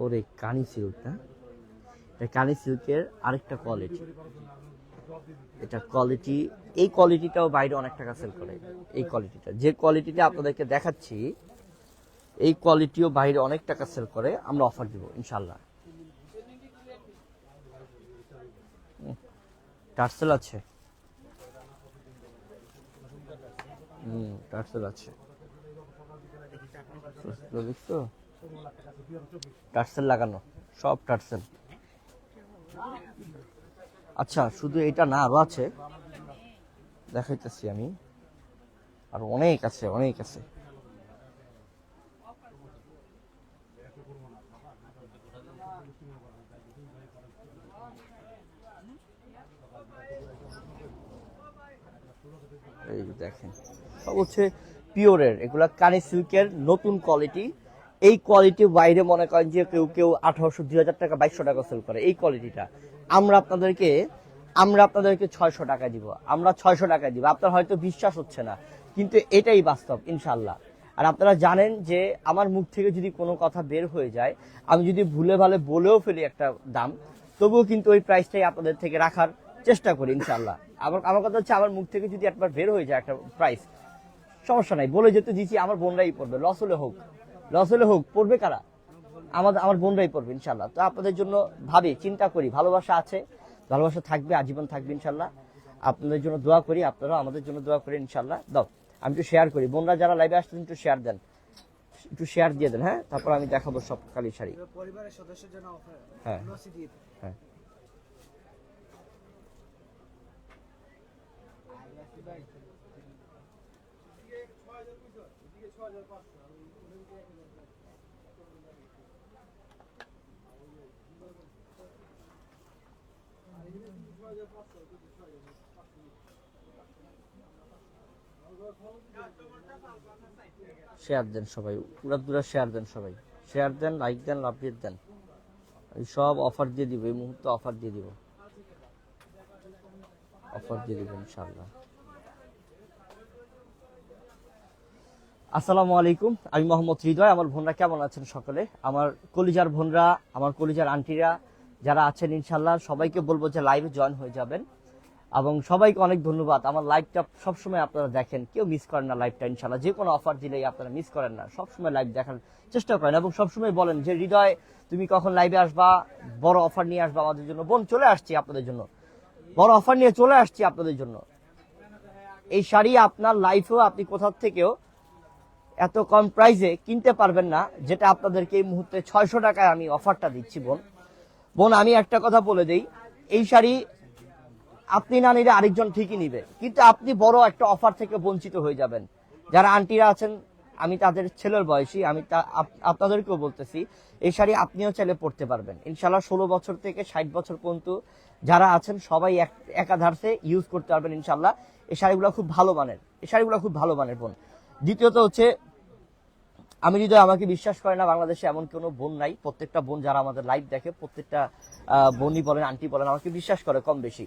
ওরে কানি সিল্ক না এটা কানি সিল্কের আরেকটা কোয়ালিটি এটা কোয়ালিটি এই কোয়ালিটিটাও বাইরে অনেক টাকা সেল করে। এই কোয়ালিটিটা যে কোয়ালিটিটা আপনাদেরকে দেখাচ্ছি, এই কোয়ালিটিও বাইরে অনেক টাকা সেল করে, আমরা অফার দিব ইনশাল্লাহ টার্সেল আছে? হুম, টার্সেল আছে। দেখছ টার্সেল লাগানো, সব টার্সেল। আচ্ছা শুধু এটা না, আরও আছে। দেখাইতেছি আমি। আর অনেক আছে অনেক আছে এই যে দেখেন। সব হচ্ছে পিওরের, এগুলা কানি সিল্কের নতুন কোয়ালিটি। এই কোয়ালিটি বাইরে মনে করেন যে কেউ কেউ আঠারোশো দুই হাজার টাকা, বাইশশো টাকা সেল করে। এই কোয়ালিটিটা আমরা আপনাদেরকে আমরা আপনাদেরকে ছয়শো টাকা দিব। আমরা ছয়শো টাকা দিব। আপনার হয়তো বিশ্বাস হচ্ছে না, কিন্তু এটাই বাস্তব ইনশাল্লাহ আর আপনারা জানেন যে আমার মুখ থেকে যদি কোনো কথা বের হয়ে যায়, আমি যদি ভুলে ভালে বলেও ফেলি একটা দাম, তবুও কিন্তু ওই প্রাইসটাই আপনাদের থেকে রাখার চেষ্টা করি ইনশাল্লাহ আমার আমার কথা হচ্ছে আমার মুখ থেকে যদি একবার বের হয়ে যায় একটা প্রাইস সমস্যা নাই। বলে যেতে দিচ্ছি আমার বোনরাই পড়বে। লস হলে হোক। লস হলে হোক পড়বে কারা? আমাদের আমার বোনরাই পড়বে ইনশাল্লাহ তো আপনাদের জন্য ভাবি চিন্তা করি। ভালোবাসা আছে ভালোবাসা থাকবে আজীবন থাকবে ইনশাল্লাহ আপনাদের জন্য দোয়া করি আপনারাও আমাদের জন্য দোয়া করি ইনশাল্লাহ দাও আমি একটু শেয়ার করি। বোনরা যারা লাইভে আসছেন একটু শেয়ার দেন। একটু শেয়ার দিয়ে দেন হ্যাঁ? তারপর আমি দেখাবো সব কালি শাড়ি। পরিবারের সদস্যের জন্য হ্যাঁ লসি দিয়ে দিন। হ্যাঁ শেয়ার দেন সবাই পুরা পুরা শেয়ার দেন সবাই। শেয়ার দেন লাইক দেন লাভ দেন। এই সব অফার দিয়ে দিব, এই মুহূর্তে অফার দিয়ে দিব। অফার দিয়ে দিব ইনশাআল্লাহ। আসসালামু আলাইকুম, আমি মোহাম্মদ হৃদয়, আমার বোনরা কেমন আছেন সকলে? আমার কলিজার বোনরা, আমার কলিজার আন্টিরা যারা আছেন ইনশাল্লাহ সবাইকে বলব যে লাইভে জয়েন হয়ে যাবেন। এবং সবাইকে অনেক ধন্যবাদ। আমার লাইভটা সবসময় আপনারা দেখেন, কেউ মিস করেন না লাইভটা ইনশাল্লাহ যে কোনো অফার দিলেই আপনারা মিস করেন না। সবসময় লাইভ দেখার চেষ্টা করেন এবং সবসময় বলেন যে, হৃদয়, তুমি কখন লাইভে আসবা? বড় অফার নিয়ে আসবা আমাদের জন্য। বোন, চলে আসছি আপনাদের জন্য। বড় অফার নিয়ে চলে আসছি আপনাদের জন্য। এই শাড়ি আপনার লাইফেও আপনি কোথার থেকেও এত কম প্রাইসে কিনতে পারবেন না, যেটা আপনাদেরকে এই মুহূর্তে ছয়শো টাকায় আমি অফারটা দিচ্ছি, বোন। বোন, আমি একটা কথা বলে দিই, এই শাড়ি আপনি না নিলে আরেকজন ঠিকই নিবে, কিন্তু আপনি বড় একটা অফার থেকে বঞ্চিত হয়ে যাবেন। যারা আন্টিরা আছেন, আমি তাদের ছেলের বয়সী, আমি আপনাদেরকেও বলতেছি, এই শাড়ি আপনিও চাইলে পড়তে পারবেন। ইনশাল্লাহ ষোলো বছর থেকে ষাট বছর পর্যন্ত যারা আছেন, সবাই এক- একাধারে ইউজ করতে পারবেন ইনশাল্লাহ এই শাড়িগুলো খুব ভালো মানের, এই শাড়িগুলো খুব ভালো মানের, বোন। দ্বিতীয়ত হচ্ছে আমি যদি আমাকে বিশ্বাস করে না বাংলাদেশে এমন কোনো বোন নাই। প্রত্যেকটা বোন যারা আমাদের লাইভ দেখে, প্রত্যেকটা বোনই বলেন আন্টি বলেন, আমাকে বিশ্বাস করে কম বেশি।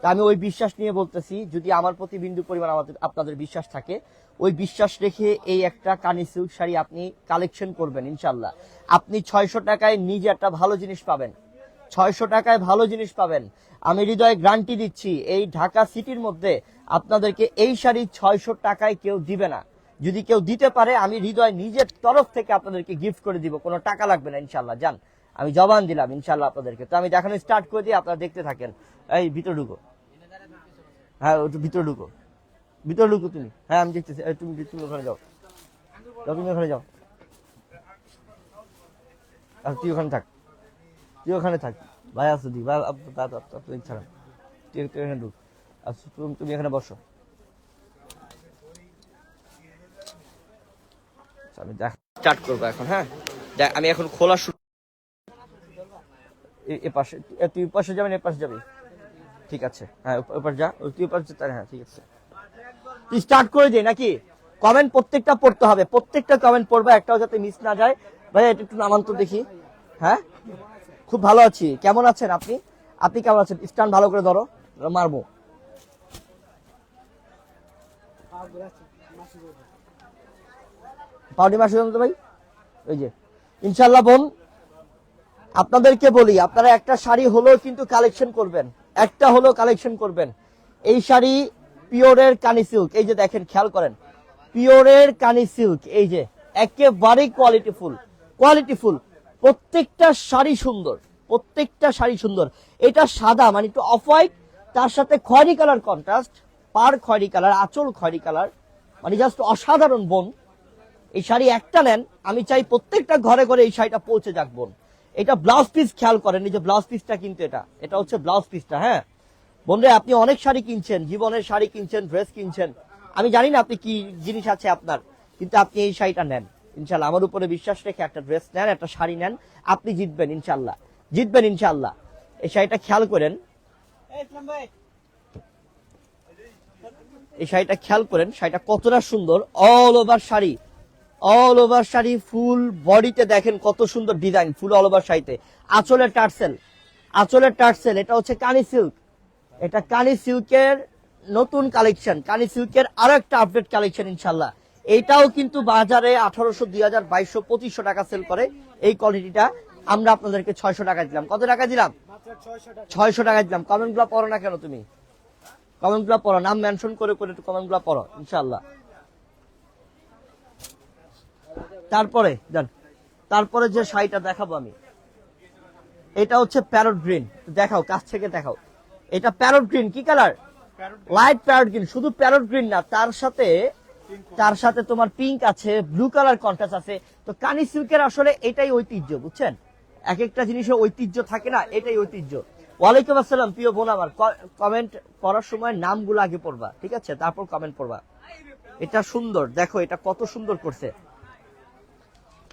তা আমি ওই বিশ্বাস নিয়ে বলতেছি, যদি আমার প্রতি বিন্দু পরিমাণ আমাদের, আপনাদের বিশ্বাস থাকে, ওই বিশ্বাস রেখে এই একটা কানি সিল্ক শাড়ি আপনি কালেকশন করবেন ইনশাল্লাহ আপনি ছয়শো টাকায় নিজে একটা ভালো জিনিস পাবেন। ছয়শো টাকায় ভালো জিনিস পাবেন। আমি হৃদয়ে গ্রান্টি দিচ্ছি, এই ঢাকা সিটির মধ্যে আপনাদেরকে এই শাড়ি ছয়শো টাকায় কেউ দিবে না। যদি কেউ দিতে পারে, আমি হৃদয় নিজের তরফ থেকে আপনাদেরকে গিফট করে দিব। কোনো টাকা লাগবে না ইনশাল্লাহ যান, আমি জবান দিলাম ইনশাল্লাহ আপনাদেরকে। তো আমি দেখানো স্টার্ট করে দিই, আপনারা দেখতে থাকেন। এই, ভিতরে ঢুকো। হ্যাঁ ভিতরে ঢুকো। ভিতরে ঢুকো তুমি। হ্যাঁ আমি দেখতেছি। তুমি তুমি ওখানে যাও। তুমি ওখানে যাও। তুই ওখানে থাক। তুই ওখানে থাক। ভাই, আসো দি। ভাই ছাড়া তুই এখানে ঢুক। তুমি তুমি এখানে বসো। আমি স্টার্ট করব এখন হ্যাঁ? দেখ, আমি এখন খোলা শুরু এ- পাশে তুই পাশে যাবেন এ পাশে যাবি? ঠিক আছে হ্যাঁ ওপার যা তুই ওপার যা, হ্যাঁ ঠিক আছে। তুই স্টার্ট করে দে নাকি? কমেন্ট প্রত্যেকটা পড়তে হবে প্রত্যেকটা কমেন্ট পড়বে একটাও যাতে মিস না যায়। ভাই এটা একটু নামান তো দেখি হ্যাঁ? খুব ভালো আছি কেমন আছেন আপনি? আপনি কেমন আছেন? স্ট্যান্ড ভালো করে ধরো মারবো আর ঘোরাচ্ছি, মাসি বলবে। পাউডি মাসে তো ভাই? ওই যে ইনশাল্লাহ বোন, আপনাদেরকে বলি, আপনারা একটা শাড়ি হলেও কিন্তু কালেকশন করবেন। একটা হলেও কালেকশন করবেন। এই শাড়ি পিওরের কানি সিল্ক এই যে দেখেন, খেয়াল করেন। পিওরের কানি সিল্ক এই যে, একেবারেই কোয়ালিটিফুল কোয়ালিটিফুল প্রত্যেকটা শাড়ি সুন্দর, প্রত্যেকটা শাড়ি সুন্দর। এটা সাদা মানে একটু অফ হোয়াইট তার সাথে খয়েরি কালার কন্ট্রাস্ট পার খয়েরি কালার আঁচল খয়েরি কালার মানে জাস্ট অসাধারণ বোন। এই শাড়ি একটা নেন, আমি চাই প্রত্যেকটা ঘরে ঘরে এই শাড়িটা পৌঁছে যাক বোন। এটা ব্লাউজ পিস খেয়াল করেন, এই যে ব্লাউজ পিসটা কিন্তু এটা। এটা হচ্ছে ব্লাউজ পিসটা হ্যাঁ? বোনরে, আপনি অনেক শাড়ি কিনছেন, জীবনের শাড়ি কিনছেন ড্রেস কিনছেন। আমি জানি না আপনি কি জিনিস আছে আপনার, কিন্তু আপনি এই শাড়িটা নেন। ইনশাল্লাহ, আমার উপরে বিশ্বাস রেখে একটা ড্রেস নেন, একটা শাড়ি নেন, আপনি জিতবেন ইনশাল্লাহ। জিতবেন ইনশাল্লাহ। এই শাড়িটা খেয়াল করেন। এই শাড়িটা খেয়াল করেন, শাড়িটা কতটা সুন্দর all over sari. All over sari, full বডিতে দেখেন কত সুন্দর ডিজাইন ফুল অল ওভার শাড়িতে। আঁচলের টার্সেল আঁচলের টার্সেল, এটা হচ্ছে কানি সিল্ক এটা কানি সিল্কের নতুন কালেকশন কানি সিল্কের আরও একটা আপডেট কালেকশন ইনশাল্লাহ এইটাও কিন্তু বাজারে আঠারোশো, দুই হাজার, বাইশশো, পঁচিশশো টাকা সেল করে। এই কোয়ালিটিটা আমরা আপনাদেরকে ছয়শো টাকা দিলাম। কত টাকা দিলাম? ছয়শো টাকা দিলাম। কমেন্টগুলো পড়ো না কেন তুমি? কমেন্টগুলো পড়ো, নাম মেনশন করে করে একটু কমেন্টগুলো পড়ো ইনশাল্লাহ তারপরে যান তারপরে যে শাড়িটা দেখাবো আমি, এটা হচ্ছে প্যারট গ্রিন দেখাও, কাছ থেকে দেখাও। এটা প্যারট গ্রিন কি কালার লাইট প্যারট গ্রিন শুধু প্যারট গ্রিন না, তার সাথে তার সাথে তোমার পিঙ্ক আছে ব্লু কালার কন্ট্রাস্ট আছে। তো কানি সিল্কের আসলে এটাই ঐতিহ্য, বুঝছেন? এক একটা জিনিসের ঐতিহ্য থাকে না, এটাই ঐতিহ্য। ওয়ালাইকুম আসসালাম, প্রিয় বোন আমার কমেন্ট করার সময় নামগুলো আগে পড়বা, ঠিক আছে? তারপর কমেন্ট পড়বা। এটা সুন্দর, দেখো, এটা কত সুন্দর করছে।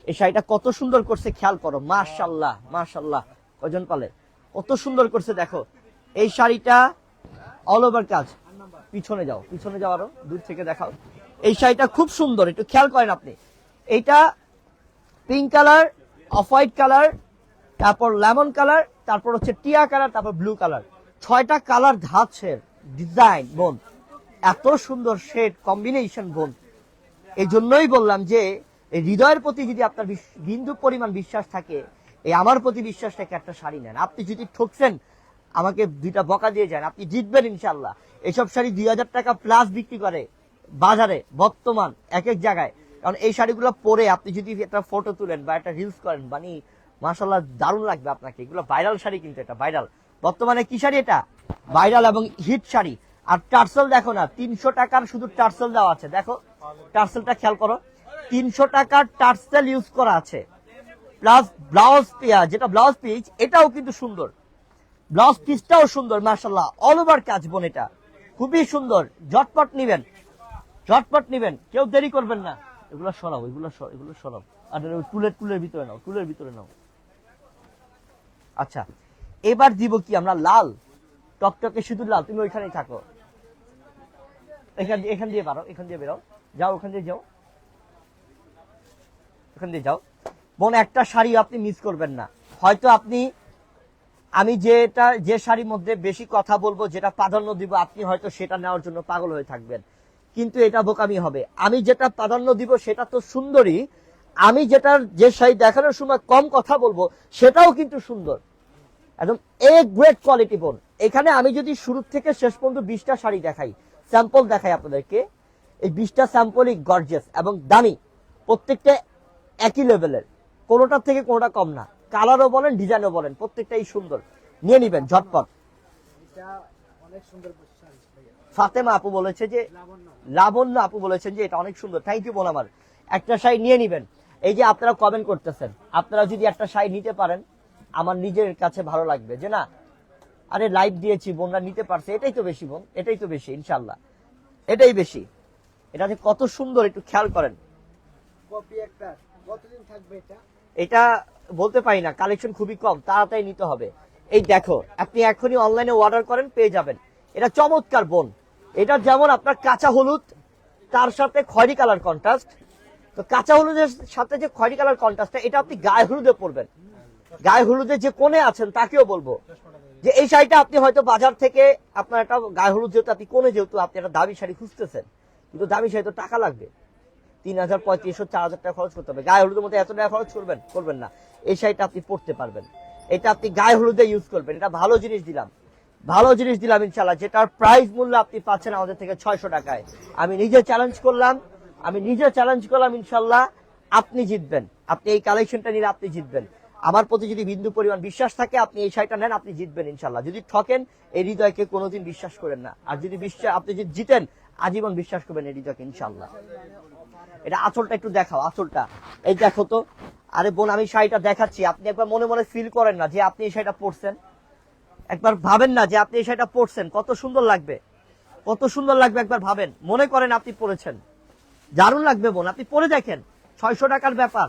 এই শাড়িটা কত সুন্দর করছে, খেয়াল করো। মাশাল্লাহ মাশাল্লাহ কজন পালে? কত সুন্দর করছে, দেখো। এই শাড়িটা অল ওভার কাজ। পিছনে যাও পিছনে যাও আরও, দূর থেকে দেখাও। এই শাড়িটা খুব সুন্দর, একটু খেয়াল করেন আপনি। এইটা pink colour off white colour তারপর লেমন কালার তারপর হচ্ছে টিয়া কালার তারপর ব্লু কালার ছয়টা কালার ধাঁচের ডিজাইন বোন। এত সুন্দর শেড কম্বিনেশন বোন। এই জন্যই বললাম যে এই হৃদয়ের প্রতি যদি আপনার বিন্দু পরিমাণ বিশ্বাস থাকে, এই আমার প্রতি বিশ্বাস থেকে একটা শাড়ি নেন। আপনি যদি ঠকছেন, আমাকে দুইটা বকা দিয়ে যান, আপনি জিতবেন ইনশাল্লাহ এসব শাড়ি দুই হাজার টাকা প্লাস বিক্রি করে বাজারে, বর্তমান এক এক জায়গায়। কারণ এই শাড়িগুলো পরে আপনি যদি একটা ফটো তুলেন বা একটা রিলস করেন মানে মাসাল্লাহ দারুণ লাগবে আপনাকে। এগুলো ভাইরাল শাড়ি কিন্তু এটা ভাইরাল বর্তমানে কি শাড়ি এটা? ভাইরাল এবং হিট শাড়ি। আর টার্সেল দেখো না, তিনশো টাকার শুধু টার্সেল দেওয়া আছে। দেখো, টার্সেলটা খেয়াল করো। তিনশো টাকার টার্সেল ইউজ করা আছে। প্লাস ব্লাউজ যেটা ব্লাউজ পিস এটাও কিন্তু সুন্দর। ব্লাউজ পিসটাও সুন্দর মাশাল্লাহ অল ওভার কাজ বোন এটা। খুবই সুন্দর। ঝটপট নিবেন। ঝটপট নিবেন। কেউ দেরি করবেন না। এগুলো সরাও, এগুলো এগুলো সরাও। আর টুলের টুলের ভিতরে নাও, টুলের ভিতরে নাও। আচ্ছা এবার দিব কি আমরা লাল? টকটকে শুধু লাল, তুমি ওইখানেই থাকো। এখান দিয়ে পারো এখান দিয়ে বেরো যাও, ওখান দিয়ে যাও। ওখান দিয়ে যাও। বোন, একটা শাড়ি আপনি মিস করবেন না। হয়তো আপনি, আমি যেটা, যে শাড়ির মধ্যে বেশি কথা বলব, যেটা প্রাধান্য দিব, আপনি হয়তো সেটা নেওয়ার জন্য পাগল হয়ে থাকবেন। কিন্তু এটা বোকামি হবে। আমি যেটা প্রাধান্য দিব, সেটা তো সুন্দরী। আমি যেটার যে শাড়ি দেখানোর সময় কম কথা বলব, সেটাও কিন্তু সুন্দর। একদম এ গ্রেট কোয়ালিটি বোন। এখানে আমি যদি শুরু থেকে শেষ পর্যন্ত বিশটা শাড়ি দেখাই স্যাম্পল দেখাই আপনাদেরকে। এই বিশটা স্যাম্পলই গর্জেস এবং দামি। প্রত্যেকটা একই লেভেলের কোনোটার থেকে কোনোটা কম না। কালারও বলেন ডিজাইনও বলেন প্রত্যেকটাই সুন্দর। নিয়ে নিবেন ঝটপট। ফাতেমা আপু বলেছে যে লাবণ্য। লাবণ্য আপু বলেছেন যে এটা অনেক সুন্দর। থ্যাংক ইউ বোন আমার। একটা শাড়ি নিয়ে নিবেন। এই যে আপনারা কমেন্ট করতেছেন আপনারা যদি একটা শাড়ি নিতে পারেন আমার নিজের কাছে ভালো লাগবে। যে না আরে লাইভ দিয়েছি বোনরা নিতে পারছে এটাই তো বেশি বোন এটাই তো বেশি ইনশাল্লাহ এটাই বেশি। এটা যে কত সুন্দর একটু খেয়াল করেন। কপি একটা কতদিন থাকবে এটা? বলতে পারি না কালেকশন খুবই কম, তাড়াতাড়ি নিতে হবে। এই দেখো, আপনি এখনই অনলাইনে অর্ডার করেন, পেয়ে যাবেন। এটা চমৎকার বোন এটা যেমন আপনার কাঁচা হলুদ, তার সাথে খয়রি কালার কন্ট্রাস্ট তো কাঁচা হলুদের সাথে যে খয়রি কালার কন্ট্রাস্টটা এটা আপনি গায়ে হলুদে পরবেন। গায়ে হলুদে যে কোণে আছেন, তাকেও বলব যে এই শাড়িটা আপনি হয়তো বাজার থেকে, আপনার একটা গায়ে হলুদ যেহেতু, আপনি কোণে যেহেতু, আপনি একটা দামি শাড়ি খুঁজতেছেন। কিন্তু দামি শাড়ি তো টাকা লাগবে। তিন হাজার পঁয়ত্রিশশো চার হাজার টাকা খরচ করতে হবে। গায়ে হলুদের মধ্যে এত টাকা খরচ করবেন করবেন না। এই শাড়িটা আপনি পরতে পারবেন। এটা আপনি গায়ে হলুদে ইউজ করবেন। এটা ভালো জিনিস দিলাম। ভালো জিনিস দিলাম ইনশাল্লাহ যেটার প্রাইস মূল্য আপনি পাচ্ছেন আমাদের থেকে ছয়শো টাকায়। আমি নিজে চ্যালেঞ্জ করলাম। আমি নিজে চ্যালেঞ্জ করলাম ইনশাল্লাহ আপনি জিতবেন। আপনি এই কালেকশনটা নিলে আপনি জিতবেন। আমার প্রতি যদি বিন্দু পরিমাণ বিশ্বাস থাকে, আপনি এই শাড়িটা নেন, আপনি জিতবেন ইনশাল্লাহ যদি ঠকেন, এই হৃদয়কে কোনোদিন বিশ্বাস করেন না। আর যদি বিশ্বাস, আপনি যদি জিতেন, আজীবন বিশ্বাস করবেন এই হৃদয়কে ইনশাল্লাহ এটা আঁচলটা একটু দেখাও, আঁচলটা। এই দেখো তো। আরে বোন, আমি শাড়িটা দেখাচ্ছি। আপনি একবার মনে মনে ফিল করেন না যে আপনি এই শাড়িটা পরছেন। একবার ভাবেন না যে আপনি এই শাড়িটা পরছেন। কত সুন্দর লাগবে। কত সুন্দর লাগবে একবার ভাবেন। মনে করেন আপনি পরেছেন। দারুণ লাগবে বোন, আপনি পরে দেখেন। ছয়শো টাকার ব্যাপার।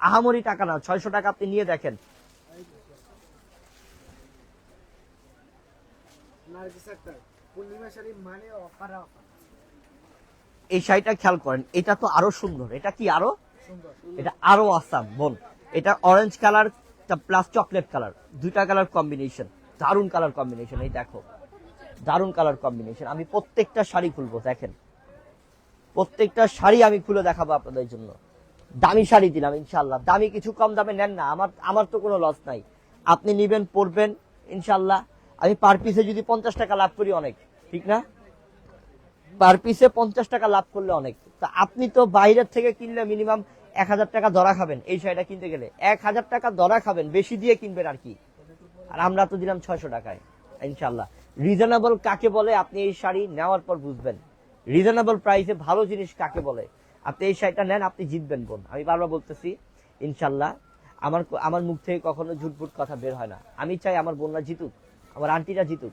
আহামরি টাকা না, ছয়শো টাকা আপনি নিয়ে দেখেন। পূর্ণিমা শাড়ি মানে অফার অফার। এই শাড়িটা খেয়াল করেন, এটা তো আরও সুন্দর। এটা কি আরও? এটা আরও আসাম বোন। এটা orange colour plus chocolate colour দুইটা কালার কম্বিনেশন দারুণ কালার কম্বিনেশন এই দেখো। দারুণ কালার কম্বিনেশন আমি প্রত্যেকটা শাড়ি খুলবো, দেখেন। প্রত্যেকটা শাড়ি আমি খুলে দেখাবো আপনাদের জন্য। দামি শাড়ি দিলাম ইনশাল্লাহ দামি কিছু কম দামে নেন না, আমার আমার তো কোনো লস নাই। আপনি নিবেন, পরবেন ইনশাল্লাহ আমি পার পিসে যদি পঞ্চাশ টাকা লাভ করি অনেক, ঠিক না? পার পিসে পঞ্চাশ টাকা লাভ করলে অনেক। তা আপনি তো বাইরের থেকে কিনলে মিনিমাম এক হাজার টাকা ধরা খাবেন, এই শাড়িটা কিনতে গেলে। এক হাজার টাকা ধরা খাবেন, বেশি দিয়ে কিনবেন আর কি। আর আমরা তো দিলাম ছয়শো টাকায় ইনশাল্লাহ রিজনেবল কাকে বলে আপনি এই শাড়ি নেওয়ার পর বুঝবেন। রিজনেবল প্রাইসে ভালো জিনিস কাকে বলে? আপনি এই শাড়িটা নেন, আপনি জিতবেন, বোন। আমি বারবার বলতেছি ইনশাল্লাহ আমার আমার মুখ থেকে কখনো ঝুটফুট কথা বের হয় না। আমি চাই আমার বোনরা জিতুক, আমার আন্টিরা জিতুক।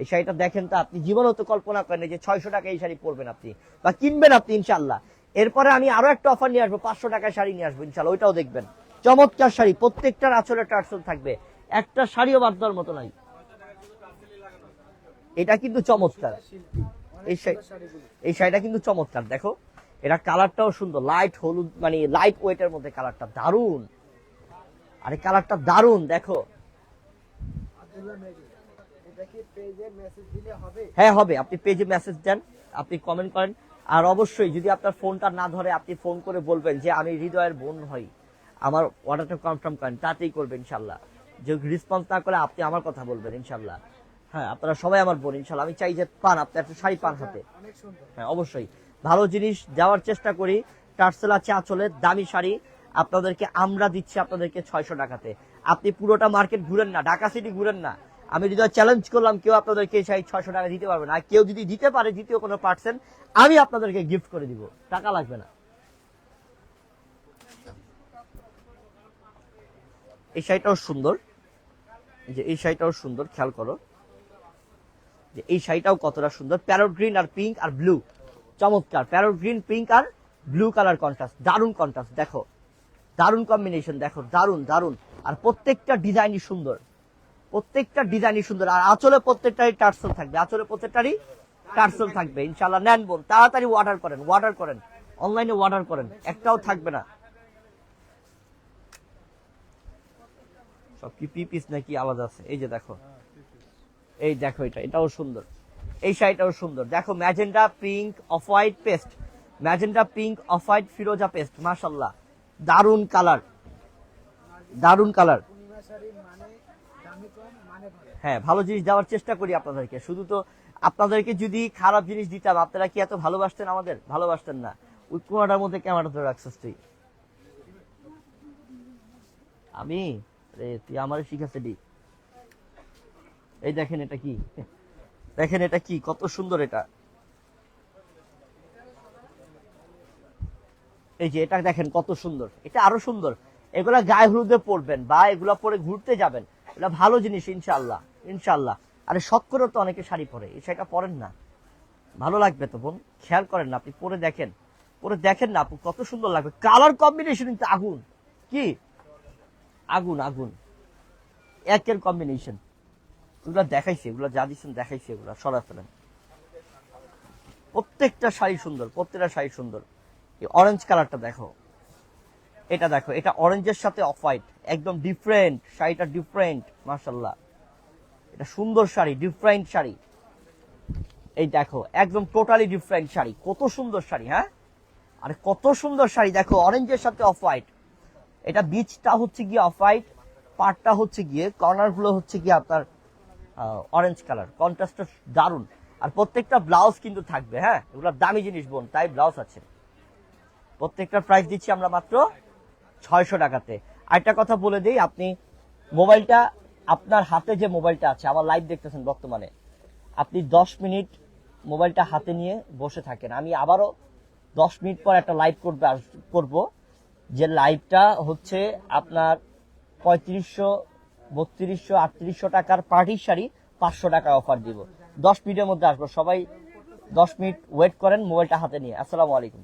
এই শাড়িটা দেখেন তো, আপনি জীবনও তো কল্পনা করেন যে ছয়শো টাকা এই শাড়ি পরবেন আপনি, বা কিনবেন আপনি ইনশাল্লাহ এরপরে আমি আরও একটা অফার নিয়ে আসব, পাঁচশো টাকার শাড়ি নিয়ে আসব ইনশাল্লাহ ওইটাও দেখবেন। চমৎকার শাড়ি, প্রত্যেকটার আঁচলে টার্সল থাকবে। একটা শাড়িও বাদ দেওয়ার মতো নাই। এটা কিন্তু চমৎকার। এই এই শাড়িটা কিন্তু চমৎকার, দেখো। এটা কালারটাও সুন্দর, লাইট হলুদ মানে লাইট ওয়েটের মধ্যে কালারটা দারুণ আরে কালারটা দারুণ দেখো। হ্যাঁ হবে। আপনি পেজে মেসেজ দেন আপনি কমেন্ট করেন। আর অবশ্যই যদি আপনার ফোনটা না ধরে আপনি ফোন করে বলবেন যে আমি হৃদয়ের বোন হই। আমার অর্ডারটা কনফার্ম করেন তাতেই করবেন ইনশাল্লাহ। যে রেসপন্স না করে আপনি আমার কথা বলবেন ইনশাল্লাহ। হ্যাঁ আপনারা সবাই আমার বোন ইনশাল্লাহ। আমি চাই যে পান আপনি একটা শাড়ি পান হাতে। হ্যাঁ অবশ্যই। ভালো জিনিস দেওয়ার চেষ্টা করি। টার্সেল আছে আঁচলের দামি শাড়ি। আপনাদেরকে আমরা দিচ্ছি আপনাদেরকে ছয়শো টাকাতে। আপনি পুরোটা মার্কেট ঘুরেন না ঢাকা সিটি ঘুরেন না। আমি যদি চ্যালেঞ্জ করলাম, কেউ আপনাদেরকে শাড়ি ছয়শো টাকা দিতে পারবে না। আর কেউ যদি দিতে পারে দ্বিতীয় কোনো পার্সেন্ট আমি আপনাদেরকে গিফট করে দিব। টাকা লাগবে না। এই শাড়িটাও সুন্দর। যে এই শাড়িটাও সুন্দর, খেয়াল করো। যে এই শাড়িটাও কতটা সুন্দর। প্যারোট গ্রিন আর পিঙ্ক আর ব্লু চমৎকার। প্যারোট গ্রিন পিঙ্ক আর ব্লু কালার কন্ট্রাস্ট দারুণ কন্ট্রাস্ট দেখো। দারুণ কম্বিনেশন দেখো, দারুণ দারুণ। আর প্রত্যেকটা ডিজাইনই সুন্দর। প্রত্যেকটা ডিজাইনই সুন্দর। আর আঁচলে প্রত্যেকটারই টার্সেল থাকবে। আঁচলে প্রত্যেকটারই টার্সেল থাকবে ইনশাল্লাহ নেন বোন, তাড়াতাড়ি অর্ডার করেন অর্ডার করেন। অনলাইনে অর্ডার করেন, একটাও থাকবে না। সব কি পি পিস নাকি আলাদা আছে? এই যে দেখো। এই দেখো এটা, এটাও সুন্দর। এই শাড়িটাও সুন্দর। দেখো magenta pink off white paste magenta pink off white ফিরোজা পেস্ট মাশাল্লাহ দারুণ কালার দারুণ কালার পূর্ণিমা শাড়ি মানে দামি কম মানে ভালো হ্যাঁ ভালো জিনিস দেওয়ার চেষ্টা করি আপনাদেরকে। শুধু তো আপনাদেরকে যদি খারাপ জিনিস দিতাম, আপনারা কি এত ভালোবাসতেন আমাদের? ভালোবাসতেন না। ওই কোনাটার মধ্যে ক্যামেরা ধরে রাখছিস তুই আমি? তুই আমার শিখাচ্ছে, ডি। এই দেখেন এটা কি? দেখেন এটা কি? কত সুন্দর এটা। এই যে এটা দেখেন কত সুন্দর। এটা আরও সুন্দর। এগুলা গায়ে হলুদে পরবেন বা এগুলা পরে ঘুরতে যাবেন। এটা ভালো জিনিস ইনশাল্লাহ ইনশাল্লাহ আরে শখ করে তো অনেকে শাড়ি পরে, এই শাড়িটা পরেন না। ভালো লাগবে তো বোন, খেয়াল করেন না, আপনি পরে দেখেন। পরে দেখেন না আপু, কত সুন্দর লাগবে। কালার কম্বিনেশন কিন্তু আগুন। কি? আগুন আগুন। একের কম্বিনেশন এগুলো দেখাইছে, এগুলো যা দিচ্ছেন দেখাইছে এগুলো সরা ফেলেন। প্রত্যেকটা শাড়ি সুন্দর, প্রত্যেকটা শাড়ি সুন্দর। এই অরেঞ্জ কালারটা দেখো। এটা দেখো, এটা অরেঞ্জের সাথে অফ হোয়াইট একদম ডিফারেন্ট শাড়িটা ডিফারেন্ট মার্শাল্লাহ এটা সুন্দর শাড়ি ডিফারেন্ট শাড়ি। এই দেখো, একদম টোটালি ডিফারেন্ট শাড়ি। কত সুন্দর শাড়ি হ্যাঁ? আর কত সুন্দর শাড়ি, দেখো অরেঞ্জের সাথে অফ হোয়াইট এটা বিচটা হচ্ছে গিয়ে অফ হোয়াইট পার্টটা হচ্ছে গিয়ে কর্নারগুলো হচ্ছে গিয়ে আপনার অরেঞ্জ কালার কন্ট্রাস্টটা দারুণ। আর প্রত্যেকটা ব্লাউজ কিন্তু থাকবে হ্যাঁ? এগুলো দামি জিনিস বোন, তাই ব্লাউজ আছে। প্রত্যেকটা প্রাইস দিচ্ছি আমরা মাত্র ছয়শো টাকাতে। আরেকটা কথা বলে দিই, আপনি মোবাইলটা আপনার হাতে যে মোবাইলটা আছে, আমার লাইভ দেখতেছেন বর্তমানে, আপনি দশ মিনিট মোবাইলটা হাতে নিয়ে বসে থাকেন। আমি আবারও দশ মিনিট পর একটা লাইভ করবে করব, যে লাইভটা হচ্ছে আপনার পঁয়ত্রিশশো, বত্রিশশো, আটত্রিশশো টাকার পার্টির শাড়ি, পাঁচশো টাকা অফার দিব। দশ মিনিটের মধ্যে আসব। সবাই দশ মিনিট ওয়েট করেন মোবাইলটা হাতে নিয়ে। আসসালামু আলাইকুম।